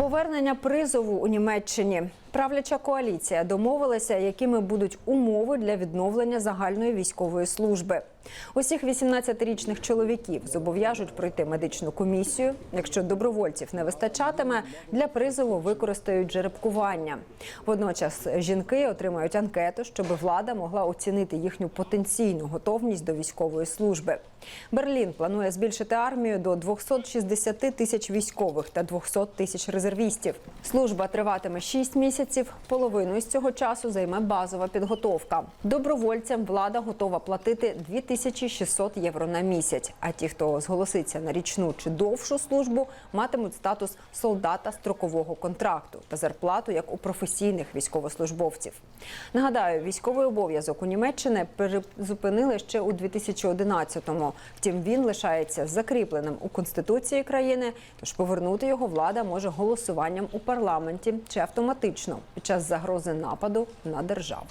Повернення призову у Німеччині. Правляча коаліція домовилася, якими будуть умови для відновлення загальної військової служби. Усіх 18-річних чоловіків зобов'яжуть пройти медичну комісію. Якщо добровольців не вистачатиме, для призову використають жеребкування. Водночас жінки отримають анкету, щоб влада могла оцінити їхню потенційну готовність до військової служби. Берлін планує збільшити армію до 260 тисяч військових та 200 тисяч резервістів. Служба триватиме 6 місяців. Половину з цього часу займе базова підготовка. Добровольцям влада готова платити 2600 євро на місяць. А ті, хто зголоситься на річну чи довшу службу, матимуть статус солдата строкового контракту та зарплату як у професійних військовослужбовців. Нагадаю, військовий обов'язок у Німеччині призупинили ще у 2011-му. Втім, він лишається закріпленим у конституції країни. Тож повернути його влада може голосуванням у парламенті чи автоматично під час загрози нападу на державу.